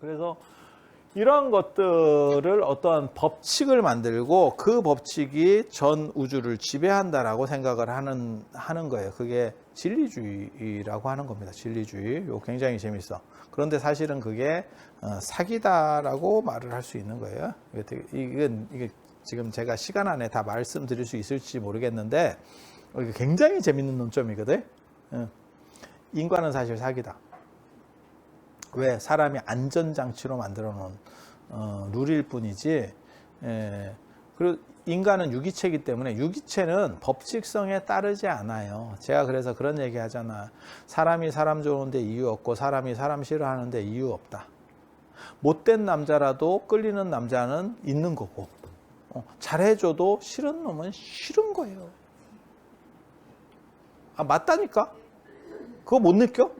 그래서 이런 것들을 어떠한 법칙을 만들고 그 법칙이 전 우주를 지배한다라고 생각을 하는 하는 거예요. 그게 진리주의라고 하는 겁니다. 진리주의. 요 굉장히 재밌어. 그런데 사실은 그게 어, 사기다라고 말을 할 수 있는 거예요. 이건 이게 지금 제가 시간 안에 다 말씀드릴 수 있을지 모르겠는데 굉장히 재밌는 논점이거든. 어. 인과는 사실 사기다. 왜 사람이 안전장치로 만들어 놓은 어, 룰일 뿐이지 예, 그리고 인간은 유기체이기 때문에 유기체는 법칙성에 따르지 않아요. 제가 그래서 그런 얘기 하잖아. 사람이 사람 좋은데 이유 없고 사람이 사람 싫어하는데 이유 없다. 못된 남자라도 끌리는 남자는 있는 거고 어, 잘해줘도 싫은 놈은 싫은 거예요. 아 맞다니까? 그거 못 느껴?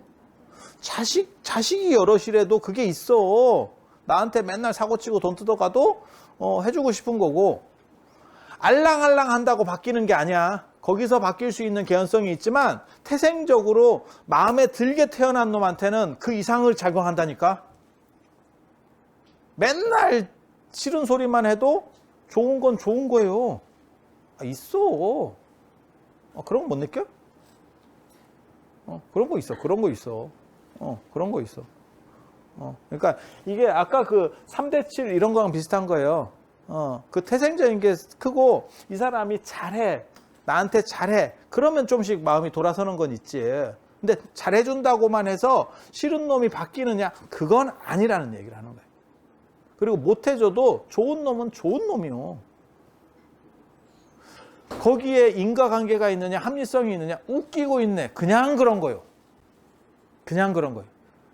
자식, 자식이 여럿이라도 그게 있어. 나한테 맨날 사고치고 돈 뜯어가도 어, 해주고 싶은 거고. 알랑알랑 한다고 바뀌는 게 아니야. 거기서 바뀔 수 있는 개연성이 있지만 태생적으로 마음에 들게 태어난 놈한테는 그 이상을 작용한다니까. 맨날 싫은 소리만 해도 좋은 건 좋은 거예요. 아, 있어. 어, 그런 거 못 느껴? 어, 그런 거 있어. 그런 거 있어. 어, 그런 거 있어. 어, 그러니까 이게 아까 그 3대 7 이런 거랑 비슷한 거예요. 어, 그 태생적인 게 크고 이 사람이 잘해. 나한테 잘해. 그러면 좀씩 마음이 돌아서는 건 있지. 근데 잘해준다고만 해서 싫은 놈이 바뀌느냐? 그건 아니라는 얘기를 하는 거예요. 그리고 못해줘도 좋은 놈은 좋은 놈이요. 거기에 인과관계가 있느냐, 합리성이 있느냐, 웃기고 있네. 그냥 그런 거요. 그냥 그런 거예요.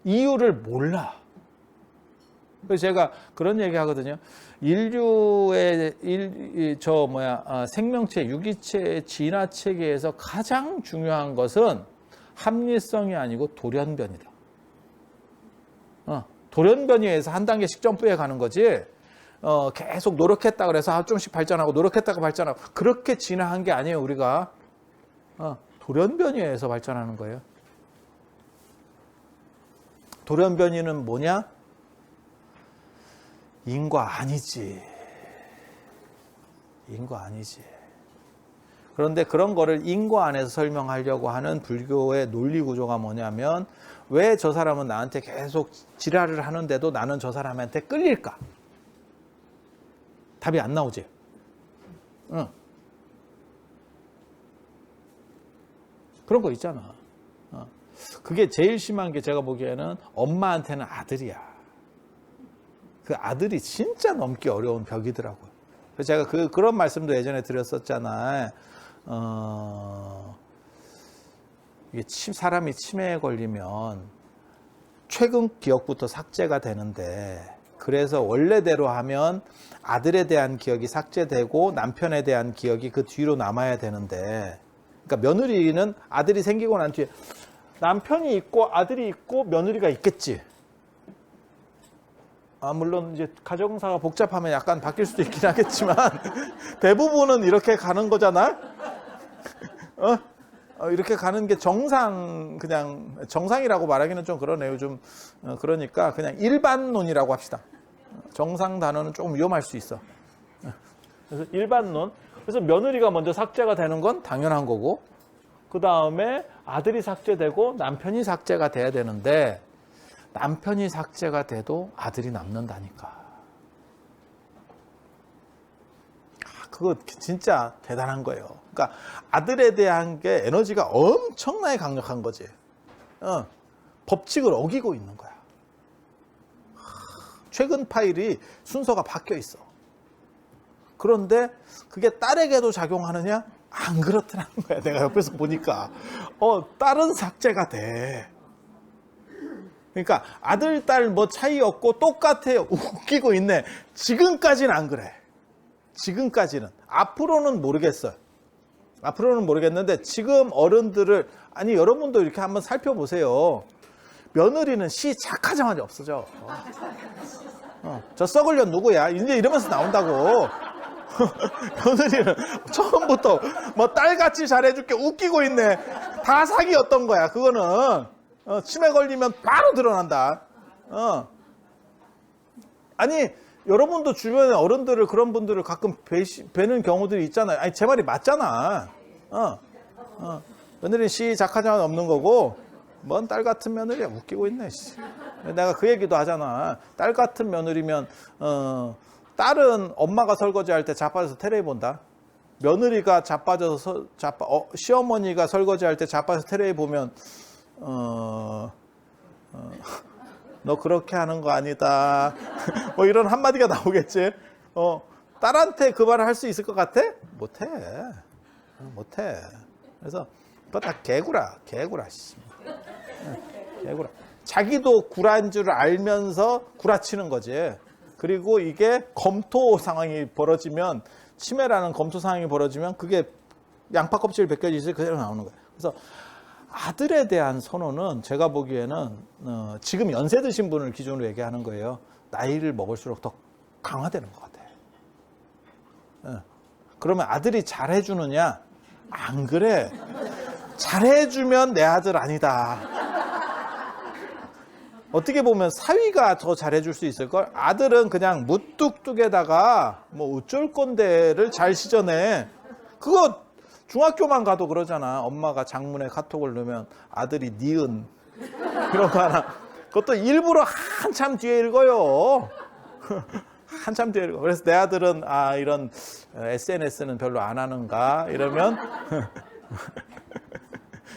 이유를 몰라. 그래서 제가 그런 얘기 하거든요. 인류의 일, 이, 저 뭐야 아, 생명체 유기체의 진화 체계에서 가장 중요한 것은 합리성이 아니고 돌연변이다. 어, 돌연변이에 의해서 한 단계씩 점프해 가는 거지. 어, 계속 노력했다 그래서 아, 좀씩 발전하고 노력했다가 발전하고 그렇게 진화한 게 아니에요 우리가. 어, 돌연변이에 의해서 발전하는 거예요. 돌연변이는 뭐냐? 인과 아니지. 인과 아니지. 그런데 그런 거를 인과 안에서 설명하려고 하는 불교의 논리 구조가 뭐냐면 왜 저 사람은 나한테 계속 지랄을 하는데도 나는 저 사람한테 끌릴까? 답이 안 나오지. 응. 그런 거 있잖아. 어. 그게 제일 심한 게 제가 보기에는 엄마한테는 아들이야. 그 아들이 진짜 넘기 어려운 벽이더라고요. 그래서 제가 그, 그런 말씀도 예전에 드렸었잖아요. 어, 이게 침, 사람이 치매에 걸리면 최근 기억부터 삭제가 되는데 그래서 원래대로 하면 아들에 대한 기억이 삭제되고 남편에 대한 기억이 그 뒤로 남아야 되는데 그러니까 며느리는 아들이 생기고 난 뒤에 남편이 있고 아들이 있고 며느리가 있겠지. 아, 물론 이제 가정사가 복잡하면 약간 바뀔 수도 있긴 하겠지만 대부분은 이렇게 가는 거잖아. 어? 어, 이렇게 가는 게 정상 그냥 정상이라고 말하기는 좀 그러네요. 좀 어, 그러니까 그냥 일반론이라고 합시다. 정상 단어는 조금 위험할 수 있어. 그래서 일반론. 그래서 며느리가 먼저 삭제가 되는 건 당연한 거고 그 다음에 아들이 삭제되고 남편이 삭제가 돼야 되는데 남편이 삭제가 돼도 아들이 남는다니까. 아, 그거 진짜 대단한 거예요. 그러니까 아들에 대한 게 에너지가 엄청나게 강력한 거지. 어, 법칙을 어기고 있는 거야. 최근 파일이 순서가 바뀌어 있어. 그런데 그게 딸에게도 작용하느냐? 안 그렇더라는 거야. 내가 옆에서 보니까. 어, 딸은 삭제가 돼. 그러니까 아들, 딸 뭐 차이 없고 똑같아요. 웃기고 있네. 지금까지는 안 그래. 지금까지는. 앞으로는 모르겠어요. 앞으로는 모르겠는데 지금 어른들을, 아니, 여러분도 이렇게 한번 살펴보세요. 며느리는 시작하자마자 없어져. 어, 저 썩을 년 누구야? 이제 이러면서 나온다고. 며느리는 처음부터 뭐 딸같이 잘해줄게 웃기고 있네. 다 사기였던 거야. 그거는 어, 치매 걸리면 바로 드러난다. 어. 아니 여러분도 주변에 어른들을 그런 분들을 가끔 뵈시, 뵈는 경우들이 있잖아요. 아니 제 말이 맞잖아. 어, 어. 며느리 시작하자마자 없는 거고 뭔 딸 같은 며느리야 웃기고 있네. 씨. 내가 그 얘기도 하잖아. 딸 같은 며느리면 어, 딸은 엄마가 설거지 할 때 자빠져서 테레비 본다. 며느리가 자빠져서 서- 자빠 어, 시어머니가 설거지 할 때 자빠져서 테레비 보면 어, 어, 너 그렇게 하는 거 아니다. 뭐 이런 한마디가 나오겠지. 어, 딸한테 그 말을 할 수 있을 것 같아? 못해. 어, 못해. 그래서 그거 다 개구라, 개구라. 개구라. 자기도 구라인 줄 알면서 구라치는 거지. 그리고 이게 검토 상황이 벌어지면 치매라는 검토 상황이 벌어지면 그게 양파 껍질 벗겨지지 그대로 나오는 거예요. 그래서 아들에 대한 선호는 제가 보기에는 어, 지금 연세 드신 분을 기준으로 얘기하는 거예요. 나이를 먹을수록 더 강화되는 것 같아요. 예. 그러면 아들이 잘해주느냐? 안 그래. 잘해주면 내 아들 아니다. 어떻게 보면 사위가 더 잘해줄 수 있을걸? 아들은 그냥 무뚝뚝에다가 뭐 어쩔 건데를 잘 시전해. 그거 중학교만 가도 그러잖아. 엄마가 장문에 카톡을 넣으면 아들이 니은 이런 거 하나. 그것도 일부러 한참 뒤에 읽어요. 한참 뒤에 읽어. 그래서 내 아들은 아 이런 SNS는 별로 안 하는가 이러면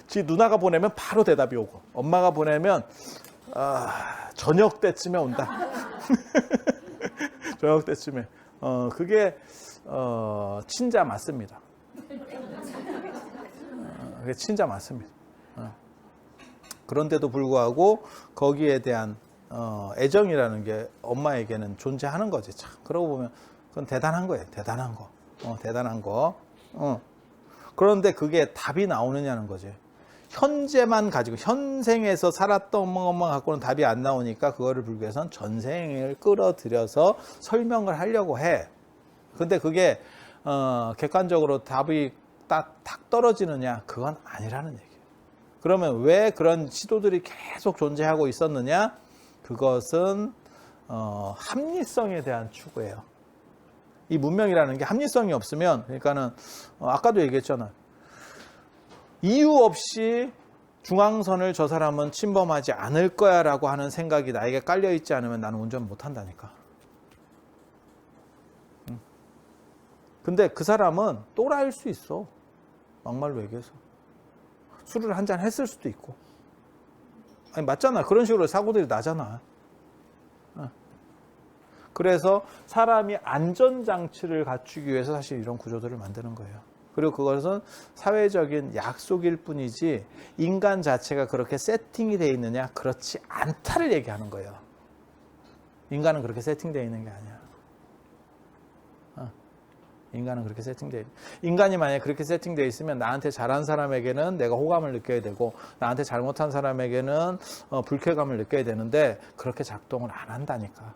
지 누나가 보내면 바로 대답이 오고 엄마가 보내면 아, 저녁 때쯤에 온다. 저녁 때쯤에. 어, 그게 어, 친자 맞습니다. 어, 그게 친자 맞습니다. 어. 그런데도 불구하고 거기에 대한 어, 애정이라는 게 엄마에게는 존재하는 거지. 참. 그러고 보면 그건 대단한 거예요. 대단한 거. 어, 대단한 거. 어. 그런데 그게 답이 나오느냐는 거지. 현재만 가지고 현생에서 살았던 것만 갖고는 답이 안 나오니까 그거를 위해서는 전생을 끌어들여서 설명을 하려고 해. 근데 그게 어, 객관적으로 답이 딱, 탁 떨어지느냐? 그건 아니라는 얘기예요. 그러면 왜 그런 시도들이 계속 존재하고 있었느냐? 그것은 어, 합리성에 대한 추구예요. 이 문명이라는 게 합리성이 없으면 그러니까는 어, 아까도 얘기했잖아요. 이유 없이 중앙선을 저 사람은 침범하지 않을 거야 라고 하는 생각이 나에게 깔려 있지 않으면 나는 운전 못 한다니까. 응. 근데 그 사람은 또라일 수 있어. 막말로 얘기해서. 술을 한 잔 했을 수도 있고. 아니, 맞잖아. 그런 식으로 사고들이 나잖아. 어. 그래서 사람이 안전장치를 갖추기 위해서 사실 이런 구조들을 만드는 거예요. 그리고 그것은 사회적인 약속일 뿐이지 인간 자체가 그렇게 세팅이 되어 있느냐 그렇지 않다를 얘기하는 거예요. 인간은 그렇게 세팅되어 있는 게 아니야. 어. 인간은 그렇게 세팅되어 있 인간이 만약에 그렇게 세팅되어 있으면 나한테 잘한 사람에게는 내가 호감을 느껴야 되고 나한테 잘못한 사람에게는 어, 불쾌감을 느껴야 되는데 그렇게 작동을 안 한다니까.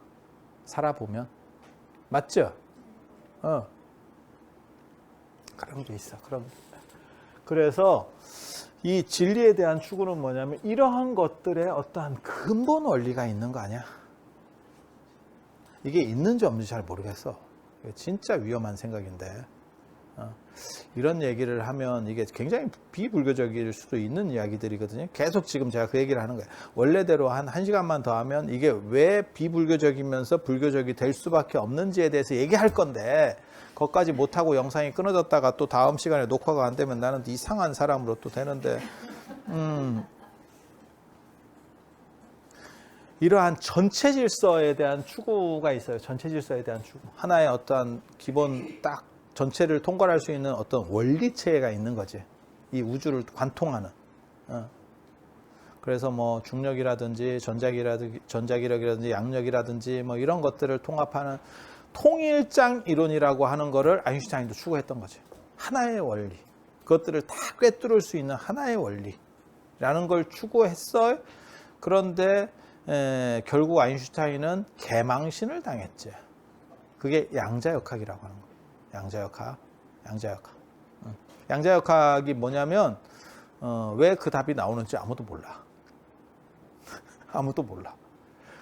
살아보면 맞죠? 어. 그런 게 있어. 게. 그래서 이 진리에 대한 추구는 뭐냐면 이러한 것들의 어떠한 근본 원리가 있는 거 아니야? 이게 있는지 없는지 잘 모르겠어. 진짜 위험한 생각인데. 어. 이런 얘기를 하면 이게 굉장히 비불교적일 수도 있는 이야기들이거든요. 계속 지금 제가 그 얘기를 하는 거예요. 원래대로 한 1시간만 더 하면 이게 왜 비불교적이면서 불교적이 될 수밖에 없는지에 대해서 얘기할 건데 거기까지 못하고 영상이 끊어졌다가 또 다음 시간에 녹화가 안 되면 나는 이상한 사람으로 또 되는데 음, 이러한 전체 질서에 대한 추구가 있어요. 전체 질서에 대한 추구. 하나의 어떠한 기본 딱 전체를 통괄할 수 있는 어떤 원리 체계가 있는 거지. 이 우주를 관통하는. 어. 그래서 뭐 중력이라든지 전자기라든지 전자기력이라든지 양력이라든지 뭐 이런 것들을 통합하는 통일장 이론이라고 하는 거를 아인슈타인도 추구했던 거지. 하나의 원리. 그것들을 다 꿰뚫을 수 있는 하나의 원리라는 걸 추구했어요. 그런데 에, 결국 아인슈타인은 개망신을 당했지. 그게 양자역학이라고 하는 거예요. 양자역학, 양자역학. 응. 양자역학이 뭐냐면 어, 왜 그 답이 나오는지 아무도 몰라. 아무도 몰라.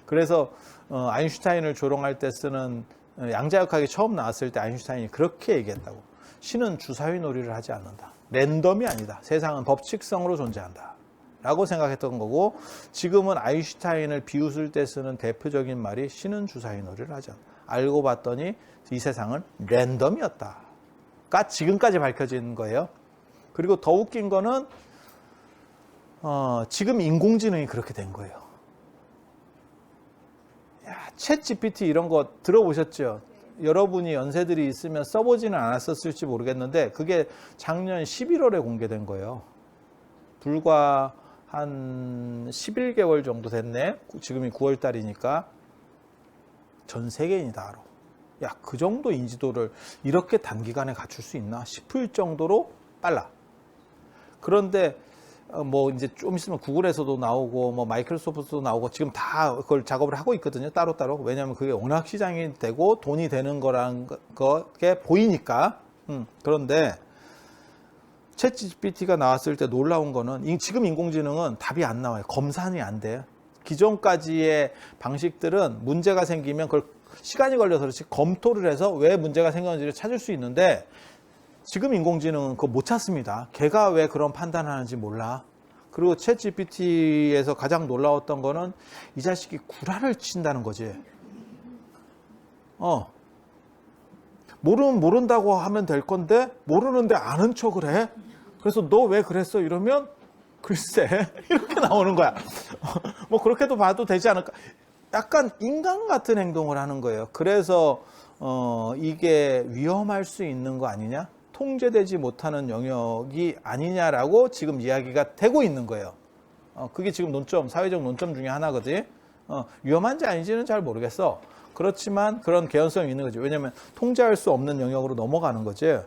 그래서 어, 아인슈타인을 조롱할 때 쓰는 어, 양자역학이 처음 나왔을 때 아인슈타인이 그렇게 얘기했다고. 신은 주사위 놀이를 하지 않는다. 랜덤이 아니다. 세상은 법칙성으로 존재한다. 라고 생각했던 거고 지금은 아인슈타인을 비웃을 때 쓰는 대표적인 말이 신은 주사위 놀이를 하지 않는다. 알고 봤더니 이 세상은 랜덤이었다.가 지금까지 밝혀진 거예요. 그리고 더 웃긴 거는 어, 지금 인공지능이 그렇게 된 거예요. 야, 챗 GPT 이런 거 들어보셨죠? 여러분이 연세들이 있으면 써보지는 않았었을지 모르겠는데 그게 작년 11월에 공개된 거예요. 불과 한 11개월 정도 됐네. 지금이 9월 달이니까 전 세계인이 다 알아. 야, 그 정도 인지도를 이렇게 단기간에 갖출 수 있나 싶을 정도로 빨라. 그런데 어, 뭐 이제 좀 있으면 구글에서도 나오고 뭐 마이크로소프트도 나오고 지금 다 그걸 작업을 하고 있거든요 따로따로. 왜냐하면 그게 워낙 시장이 되고 돈이 되는 거란 거게 보이니까. 음, 그런데 챗 GPT가 나왔을 때 놀라운 거는 이- 지금 인공지능은 답이 안 나와요. 검산이 안 돼요. 기존까지의 방식들은 문제가 생기면 그걸 시간이 걸려서 그렇지 검토를 해서 왜 문제가 생겼는지를 찾을 수 있는데 지금 인공지능은 그거 못 찾습니다. 걔가 왜 그런 판단하는지 몰라. 그리고 챗 GPT에서 가장 놀라웠던 거는 이 자식이 구라를 친다는 거지. 어. 모르면 모른다고 하면 될 건데 모르는데 아는 척을 해. 그래서 너 왜 그랬어? 이러면 글쎄 이렇게 나오는 거야. 뭐 그렇게도 봐도 되지 않을까. 약간 인간 같은 행동을 하는 거예요. 그래서 어, 이게 위험할 수 있는 거 아니냐? 통제되지 못하는 영역이 아니냐라고 지금 이야기가 되고 있는 거예요. 어, 그게 지금 논점, 사회적 논점 중에 하나거든. 어, 위험한지 아닌지는 잘 모르겠어. 그렇지만 그런 개연성이 있는 거지. 왜냐하면 통제할 수 없는 영역으로 넘어가는 거지.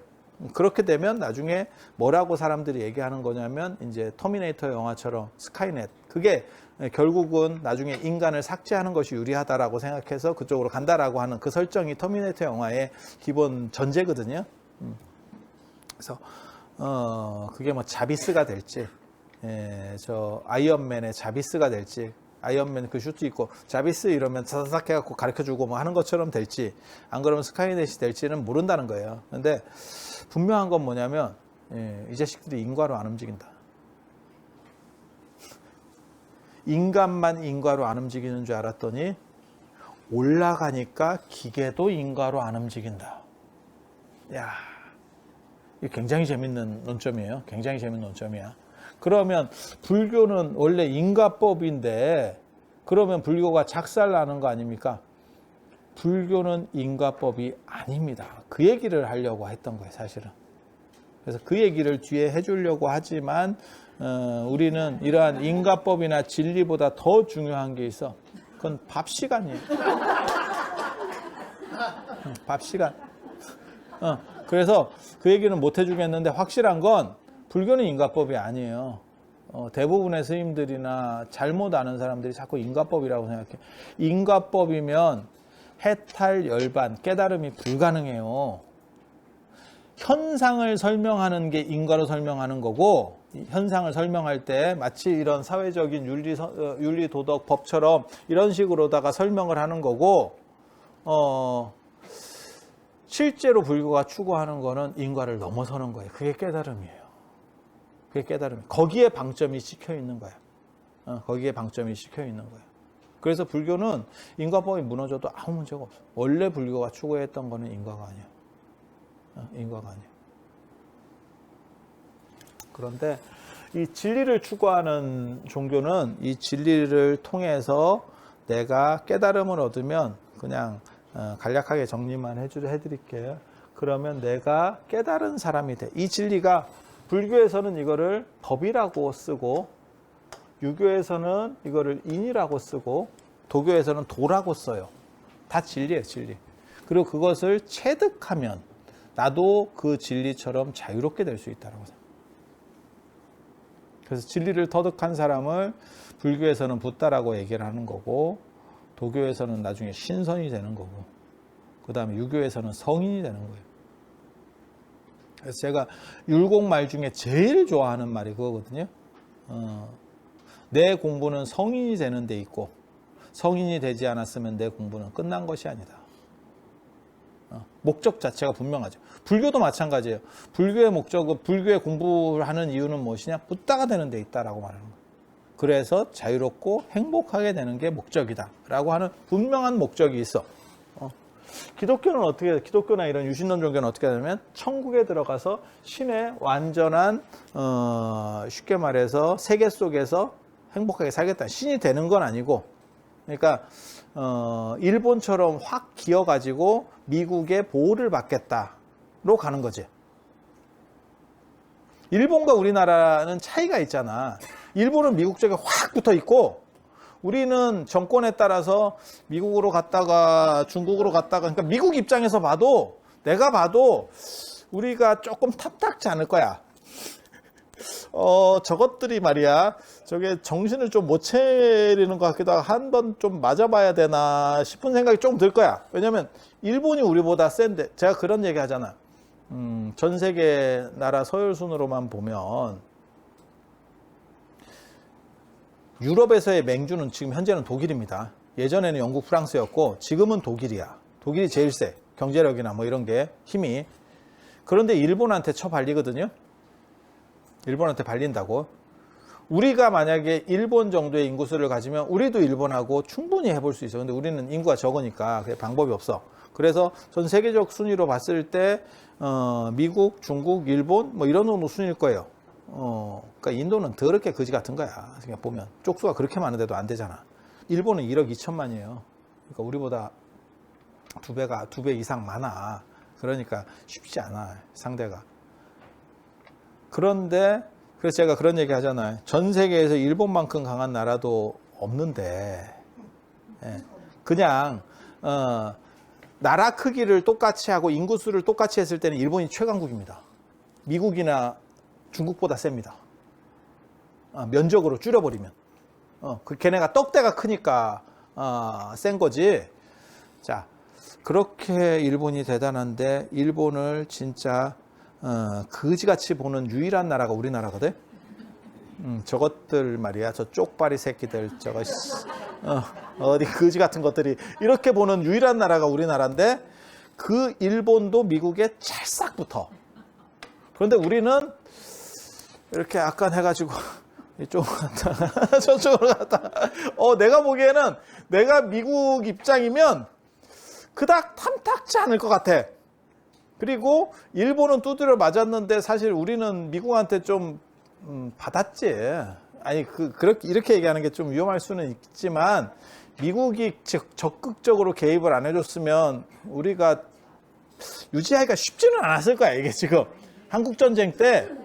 그렇게 되면 나중에 뭐라고 사람들이 얘기하는 거냐면 이제 터미네이터 영화처럼 스카이넷 그게 결국은 나중에 인간을 삭제하는 것이 유리하다라고 생각해서 그쪽으로 간다라고 하는 그 설정이 터미네이터 영화의 기본 전제거든요. 음. 그래서 어 그게 뭐 자비스가 될지 예, 저 아이언맨의 자비스가 될지 아이언맨 그 슈트 입고 자비스 이러면 사사삭 해갖고 가르쳐주고 뭐 하는 것처럼 될지 안 그러면 스카이넷이 될지는 모른다는 거예요. 근데 분명한 건 뭐냐면 예, 이 자식들이 인과로 안 움직인다. 인간만 인과로 안 움직이는 줄 알았더니 올라가니까 기계도 인과로 안 움직인다. 야, 굉장히 재밌는 논점이에요. 굉장히 재밌는 논점이야. 그러면 불교는 원래 인과법인데 그러면 불교가 작살나는 거 아닙니까? 불교는 인과법이 아닙니다. 그 얘기를 하려고 했던 거예요, 사실은. 그래서 그 얘기를 뒤에 해주려고 하지만 어, 우리는 이러한 인과법이나 진리보다 더 중요한 게 있어. 그건 밥 시간이에요. 응, 밥 시간. 어, 그래서 그 얘기는 못 해주겠는데 확실한 건 불교는 인과법이 아니에요. 어, 대부분의 스님들이나 잘못 아는 사람들이 자꾸 인과법이라고 생각해. 인과법이면 해탈, 열반, 깨달음이 불가능해요. 현상을 설명하는 게 인과로 설명하는 거고 이 현상을 설명할 때 마치 이런 사회적인 윤리, 서- 어, 윤리 도덕 법처럼 이런 식으로다가 설명을 하는 거고 어, 실제로 불교가 추구하는 거는 인과를 넘어서는 거예요. 그게 깨달음이에요. 그게 깨달음. 거기에 방점이 찍혀 있는 거야. 어, 거기에 방점이 찍혀 있는 거야. 그래서 불교는 인과법이 무너져도 아무 문제가 없어. 원래 불교가 추구했던 거는 인과가 아니야. 어, 인과가 아니야. 그런데 이 진리를 추구하는 종교는 이 진리를 통해서 내가 깨달음을 얻으면 그냥 어, 간략하게 정리만 해드릴게요. 그러면 내가 깨달은 사람이 돼. 이 진리가 불교에서는 이거를 법이라고 쓰고 유교에서는 이거를 인이라고 쓰고 도교에서는 도라고 써요. 다 진리예요, 진리. 그리고 그것을 체득하면 나도 그 진리처럼 자유롭게 될 수 있다고 생각해요. 그래서 진리를 터득한 사람을 불교에서는 붓다라고 얘기를 하는 거고 도교에서는 나중에 신선이 되는 거고 그 다음에 유교에서는 성인이 되는 거예요. 그래서 제가 율곡말 중에 제일 좋아하는 말이 그거거든요. 어, 내 공부는 성인이 되는 데 있고 성인이 되지 않았으면 내 공부는 끝난 것이 아니다. 어, 목적 자체가 분명하죠. 불교도 마찬가지예요. 불교의 목적은 불교의 공부를 하는 이유는 무엇이냐? 붓다가 되는 데 있다라고 말하는 거예요. 그래서 자유롭고 행복하게 되는 게 목적이다라고 하는 분명한 목적이 있어. 어. 기독교는 어떻게 해? 기독교나 이런 유신론 종교는 어떻게 하냐면 천국에 들어가서 신의 완전한 어, 쉽게 말해서 세계 속에서 행복하게 살겠다. 신이 되는 건 아니고 그러니까 어, 일본처럼 확 기어 가지고 미국의 보호를 받겠다로 가는 거지. 일본과 우리나라는 차이가 있잖아. 일본은 미국 쪽에 확 붙어 있고 우리는 정권에 따라서 미국으로 갔다가 중국으로 갔다가 그러니까 미국 입장에서 봐도 내가 봐도 우리가 조금 탐탁지 않을 거야. 어, 저것들이 말이야. 저게 정신을 좀 못 차리는 것 같기도 하고 한 번 좀 맞아봐야 되나 싶은 생각이 좀 들 거야. 왜냐면 일본이 우리보다 센데 제가 그런 얘기 하잖아. 음, 전 세계 나라 서열 순으로만 보면 유럽에서의 맹주는 지금 현재는 독일입니다. 예전에는 영국, 프랑스였고 지금은 독일이야. 독일이 제일 세. 경제력이나 뭐 이런 게 힘이. 그런데 일본한테 쳐 발리거든요. 일본한테 발린다고. 우리가 만약에 일본 정도의 인구수를 가지면 우리도 일본하고 충분히 해볼 수 있어. 근데 우리는 인구가 적으니까 방법이 없어. 그래서 전 세계적 순위로 봤을 때 어, 미국, 중국, 일본 뭐 이런 정도 순위일 거예요. 어, 그러니까 인도는 더럽게 거지 같은 거야. 그냥 보면 쪽수가 그렇게 많은데도 안 되잖아. 일본은 1억 2천만이에요. 그러니까 우리보다 두 배가 두 배 이상 많아. 그러니까 쉽지 않아 상대가. 그런데 그래서 제가 그런 얘기 하잖아요. 전 세계에서 일본만큼 강한 나라도 없는데 예, 그냥 어, 나라 크기를 똑같이 하고 인구수를 똑같이 했을 때는 일본이 최강국입니다. 미국이나 중국보다 셉니다. 어, 면적으로 줄여버리면. 어, 그 걔네가 떡대가 크니까 어, 센 거지. 자, 그렇게 일본이 대단한데 일본을 진짜 어, 그지같이 보는 유일한 나라가 우리나라거든. 음, 저것들 말이야, 저 쪽발이 새끼들, 저거 씨, 어, 어디 거지 같은 것들이 이렇게 보는 유일한 나라가 우리나라인데 그 일본도 미국에 찰싹 붙어. 그런데 우리는 이렇게 약간 해가지고 이쪽으로 갔다 저쪽으로 갔다. 어, 내가 보기에는 내가 미국 입장이면 그닥 탐탁지 않을 것 같아. 그리고 일본은 두드려 맞았는데 사실 우리는 미국한테 좀 음, 받았지. 아니 그 그렇게 이렇게 얘기하는 게 좀 위험할 수는 있지만 미국이 적- 적극적으로 개입을 안 해줬으면 우리가 유지하기가 쉽지는 않았을 거야 이게 지금 한국 전쟁 때 예,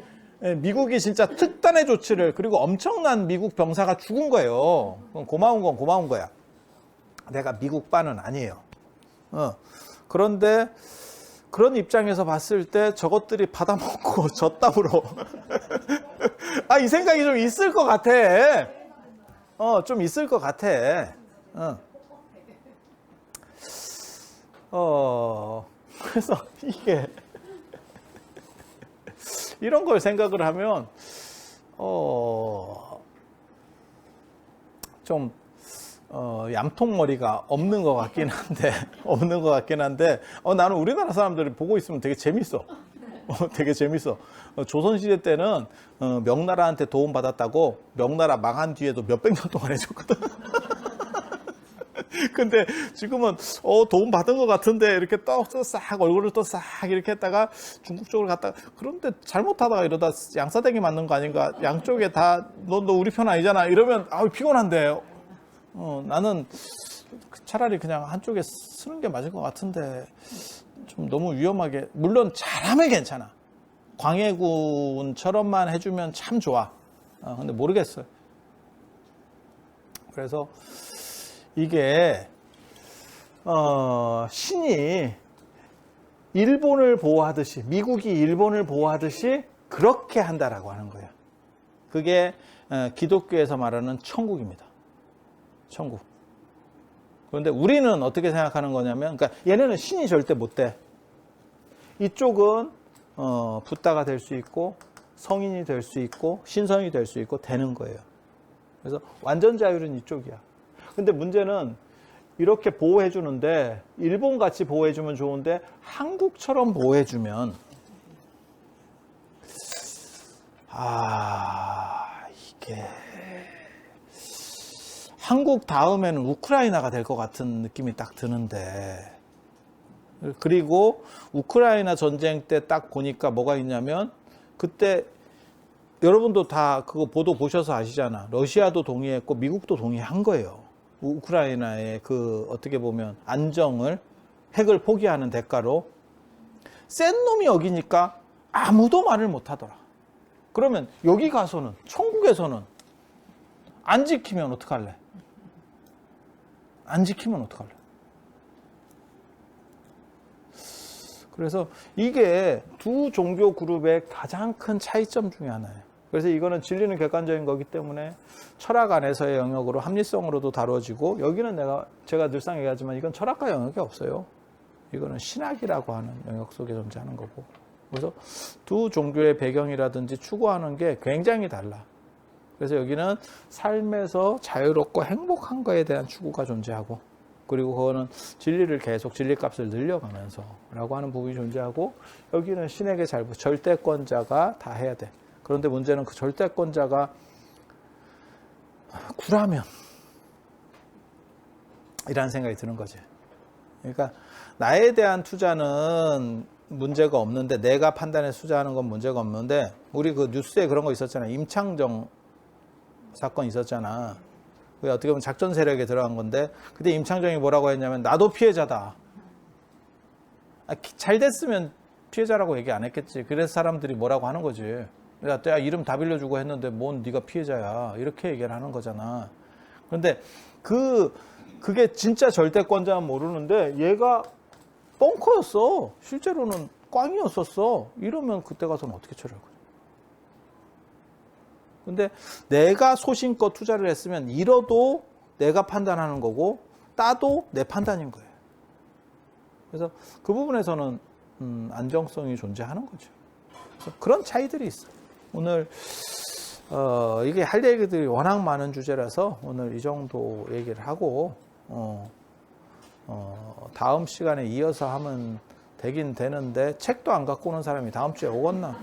미국이 진짜 특단의 조치를 그리고 엄청난 미국 병사가 죽은 거예요. 고마운 건 고마운 거야. 내가 미국 반은 아니에요. 어. 그런데 그런 입장에서 봤을 때 저것들이 받아먹고 졌다으로 아, 이 생각이 좀 있을 것 같아. 어, 좀 있을 것 같아. 어. 어, 그래서 이게 이런 걸 생각을 하면 어, 좀 어, 얌통머리가 없는 것 같긴 한데 없는 것 같긴 한데 어, 나는 우리나라 사람들이 보고 있으면 되게 재밌어. 어, 되게 재밌어. 어, 조선시대 때는 어, 명나라한테 도움 받았다고 명나라 망한 뒤에도 몇백 년 동안 해줬거든. 근데 지금은 어 도움 받은 것 같은데 이렇게 또싹 얼굴을 또 싹 이렇게 했다가 중국 쪽으로 갔다가 그런데 잘못하다가 이러다 양사대기 맞는 거 아닌가? 양쪽에 다너너 우리 편 아니잖아. 이러면 아우 피곤한데. 어 나는 차라리 그냥 한쪽에 쓰는 게 맞을 것 같은데 좀 너무 위험하게. 물론 잘하면 괜찮아. 광해군처럼만 해주면 참 좋아. 어, 근데 모르겠어요. 그래서 이게 어, 신이 일본을 보호하듯이 미국이 일본을 보호하듯이 그렇게 한다라고 하는 거예요. 그게 어, 기독교에서 말하는 천국입니다. 천국. 그런데 우리는 어떻게 생각하는 거냐면, 그러니까 얘네는 신이 절대 못 돼. 이쪽은 어, 붓다가 될 수 있고 성인이 될 수 있고 신성이 될 수 있고 되는 거예요. 그래서 완전 자율은 이쪽이야. 근데 문제는 이렇게 보호해 주는데 일본 같이 보호해 주면 좋은데 한국처럼 보호해 주면 아 이게 한국 다음에는 우크라이나가 될 것 같은 느낌이 딱 드는데 그리고 우크라이나 전쟁 때 딱 보니까 뭐가 있냐면 그때 여러분도 다 그거 보도 보셔서 아시잖아. 러시아도 동의했고 미국도 동의한 거예요. 우- 우크라이나의 그 어떻게 보면 안정을 핵을 포기하는 대가로 센 놈이 여기니까 아무도 말을 못 하더라. 그러면 여기 가서는 천국에서는 안 지키면 어떡할래? 안 지키면 어떡할래? 그래서 이게 두 종교 그룹의 가장 큰 차이점 중에 하나예요. 그래서 이거는 진리는 객관적인 거기 때문에 철학 안에서의 영역으로 합리성으로도 다뤄지고 여기는 내가 제가 늘상 얘기하지만 이건 철학과 영역이 없어요. 이거는 신학이라고 하는 영역 속에 존재하는 거고. 그래서 두 종교의 배경이라든지 추구하는 게 굉장히 달라. 그래서 여기는 삶에서 자유롭고 행복한 거에 대한 추구가 존재하고 그리고 그거는 진리를 계속 진리값을 늘려가면서 라고 하는 부분이 존재하고 여기는 신에게 잘 절대권자가 다 해야 돼. 그런데 문제는 그 절대권자가 구라면 이라는 생각이 드는 거지. 그러니까 나에 대한 투자는 문제가 없는데 내가 판단해서 투자하는 건 문제가 없는데 우리 그 뉴스에 그런 거 있었잖아. 임창정 사건 있었잖아. 그게 어떻게 보면 작전 세력에 들어간 건데 그때 임창정이 뭐라고 했냐면 나도 피해자다. 아, 기- 잘 됐으면 피해자라고 얘기 안 했겠지. 그래서 사람들이 뭐라고 하는 거지. 야, 야 이름 다 빌려주고 했는데 뭔 네가 피해자야. 이렇게 얘기를 하는 거잖아. 그런데 그 그게 진짜 절대권자는 모르는데 얘가 뻥커였어. 실제로는 꽝이었었어. 이러면 그때 가서는 어떻게 처리할 거야? 근데 내가 소신껏 투자를 했으면 잃어도 내가 판단하는 거고 따도 내 판단인 거예요. 그래서 그 부분에서는 음, 안정성이 존재하는 거죠. 그래서 그런 차이들이 있어요. 오늘 어, 이게 할 얘기들이 워낙 많은 주제라서 오늘 이 정도 얘기를 하고 어, 어, 다음 시간에 이어서 하면 되긴 되는데 책도 안 갖고 오는 사람이 다음 주에 오겠나?